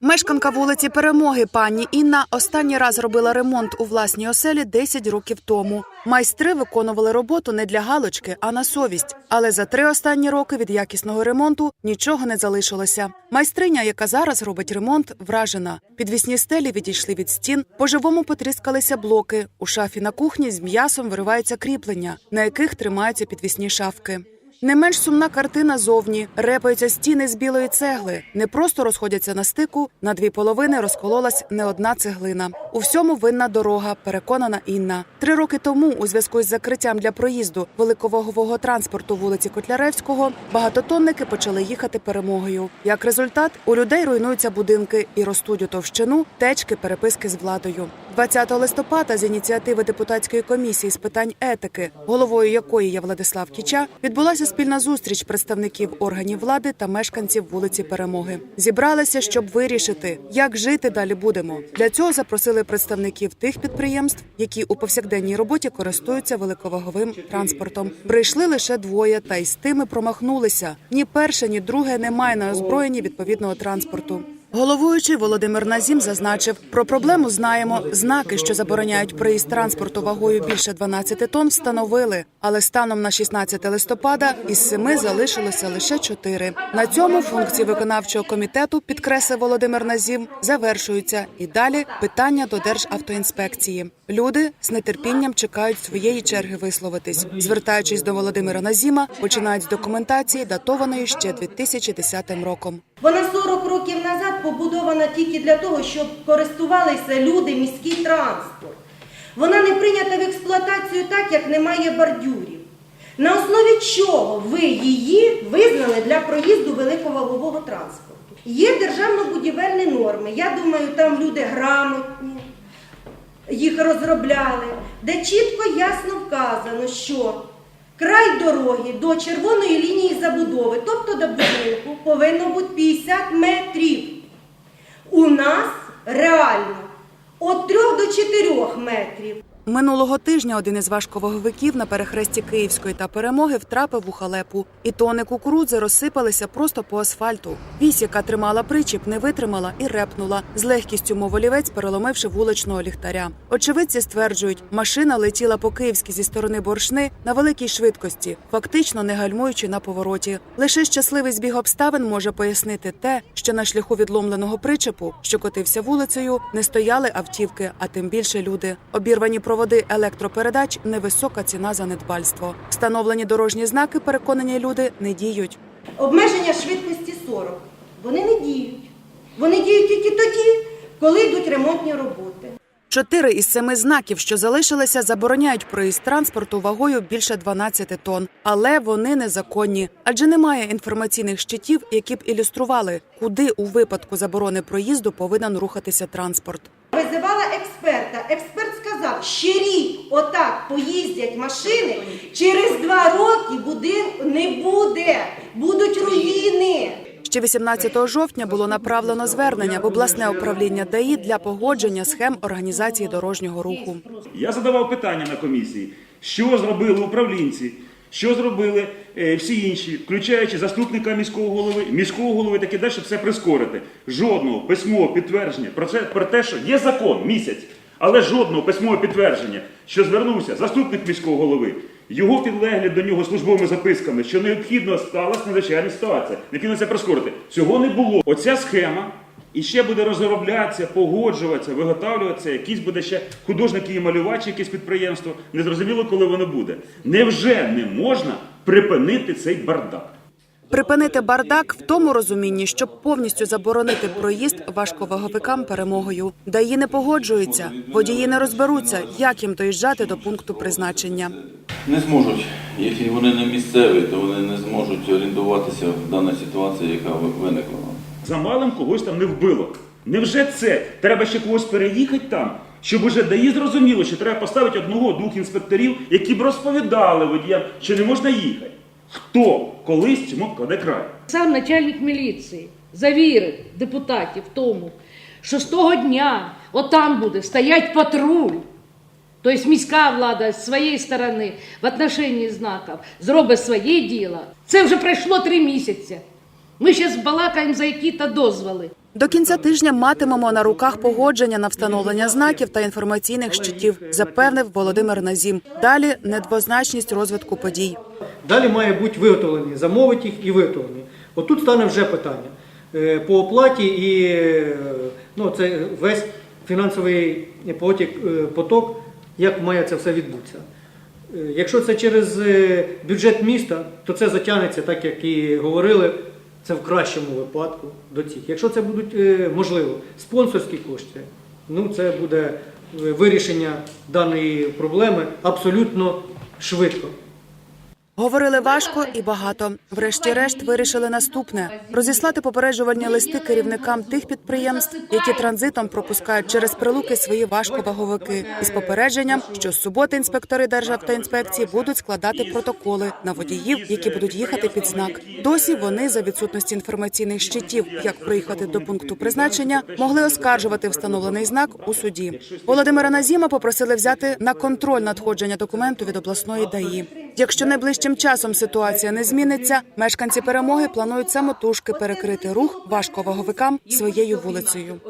Мешканка вулиці Перемоги пані Інна останній раз робила ремонт у власній оселі 10 років тому. Майстри виконували роботу не для галочки, а на совість. Але за три останні роки від якісного ремонту нічого не залишилося. Майстриня, яка зараз робить ремонт, вражена. Підвісні стелі відійшли від стін, по-живому потріскалися блоки. У шафі на кухні з м'ясом вириваються кріплення, на яких тримаються підвісні шафки. Не менш сумна картина зовні. Репаються стіни з білої цегли. Не просто розходяться на стику, на дві половини розкололась не одна цеглина. У всьому винна дорога, переконана Інна. Три роки тому, у зв'язку із закриттям для проїзду великовагового транспорту вулиці Котляревського, багатотонники почали їхати перемогою. Як результат, у людей руйнуються будинки і ростуть у товщину течки переписки з владою. 20 листопада з ініціативи депутатської комісії з питань етики, головою якої є Владислав Кіча, відбулася спільна зустріч представників органів влади та мешканців вулиці Перемоги. Зібралися, щоб вирішити, як жити далі будемо. Для цього запросили представників тих підприємств, які у повсякденній роботі користуються великоваговим транспортом. Прийшли лише двоє, та й з тими промахнулися. Ні перше, ні друге немає на озброєнні відповідного транспорту. Головуючий Володимир Назім зазначив, про проблему знаємо. Знаки, що забороняють проїзд транспорту вагою більше 12 тонн, встановили. Але станом на 16 листопада із семи залишилося лише чотири. На цьому функції виконавчого комітету, підкреслив Володимир Назім, завершуються. І далі питання до Державтоінспекції. Люди з нетерпінням чекають своєї черги висловитись. Звертаючись до Володимира Назіма, починають з документації, датованої ще 2010 роком. Вона 40 років назад побудована тільки для того, щоб користувалися люди міський транспорт. Вона не прийнята в експлуатацію так, як немає бордюрів. На основі чого ви її визнали для проїзду великовагового транспорту? Є державно-будівельні норми. Я думаю, там люди грамотні, їх розробляли, де чітко ясно вказано, що край дороги до червоної лінії забудови, тобто до будинку, повинно бути 50 метрів. У нас реально від 3 до 4 метрів. Минулого тижня один із важковаговиків на перехресті Київської та перемоги втрапив у халепу, і тони кукурудзи розсипалися просто по асфальту. Вісь, яка тримала причіп, не витримала і репнула з легкістю, мов олівець, переломивши вуличного ліхтаря. Очевидці стверджують, машина летіла по київськи зі сторони боршни на великій швидкості, фактично не гальмуючи на повороті. Лише щасливий збіг обставин може пояснити те, що на шляху відломленого причепу, що котився вулицею, не стояли автівки, а тим більше люди. Обірвані проводи електропередач невисока ціна за недбальство. Встановлені дорожні знаки, переконані люди, не діють. Обмеження швидкості 40. Вони не діють. Вони діють тільки тоді, коли йдуть ремонтні роботи. Чотири із семи знаків, що залишилися, забороняють проїзд транспорту вагою більше 12 тонн, але вони незаконні, адже немає інформаційних щитів, які б ілюстрували, куди у випадку заборони проїзду повинен рухатися транспорт. Визивала експерта. Експерт сказав, ще рік отак поїздять машини, через два роки будинку не буде, будуть руїни. Ще 18 жовтня було направлено звернення в обласне управління ДАІ для погодження схем організації дорожнього руху. Я задавав питання на комісії, що зробили управлінці, що зробили е, всі інші, включаючи заступника міського голови, міського голови, таке далі, щоб це прискорити. Жодного письмового підтвердження про це про те, що є закон місяць, але жодного письмового підтвердження, що звернувся заступник міського голови, його підлеглі до нього службовими записками, що необхідно сталася надзвичайна ситуація, необхідно це прискорити. Цього не було. Оця схема. І ще буде розроблятися, погоджуватися, виготовлюватися, якийсь буде ще художник і малювач, якесь підприємство. Незрозуміло, коли воно буде. Невже не можна припинити цей бардак? Припинити бардак в тому розумінні, щоб повністю заборонити проїзд важковаговикам перемогою. ДАІ не погоджуються, водії не розберуться, як їм доїжджати до пункту призначення. Не зможуть, якщо вони не місцеві, то вони не зможуть орієнтуватися в даній ситуації, яка виникла. За малим когось там не вбило. Невже це? Треба ще когось переїхати там, щоб уже ДАІ зрозуміло, що треба поставити одного-двох інспекторів, які б розповідали водіям, що не можна їхати. Хто колись цьому кладе край? Сам начальник міліції завірив депутатів тому, що з того дня отам буде стоять патруль. Тобто міська влада з своєї сторони в отношенні знаків зробить своє діло. Це вже пройшло три місяці. Ми зараз балакаємо за які-то дозволи. До кінця тижня матимемо на руках погодження на встановлення знаків та інформаційних щитів, запевнив Володимир Назім. Далі недвозначність розвитку подій. Далі має бути виготовлені, замовити їх і виготовлені. Отут стане вже питання Е, по оплаті і е, ну, це весь фінансовий потік, е, поток, як має це все відбутися. Якщо це через бюджет міста, то це затягнеться, так як і говорили, це в кращому випадку до цих. Якщо це будуть, е, можливо, спонсорські кошти, ну це буде е, вирішення даної проблеми абсолютно швидко. Говорили важко і багато. Врешті-решт вирішили наступне: розіслати попереджувальні листи керівникам тих підприємств, які транзитом пропускають через прилуки свої важковаговики, із попередженням, що з суботи інспектори Державтоінспекції будуть складати протоколи на водіїв, які будуть їхати під знак. Досі вони за відсутності інформаційних щитів, як проїхати до пункту призначення, могли оскаржувати встановлений знак у суді. Володимира Назіма попросили взяти на контроль надходження документу від обласної ДАІ. Якщо найближчим часом ситуація не зміниться, мешканці перемоги планують самотужки перекрити рух важковаговикам своєю вулицею.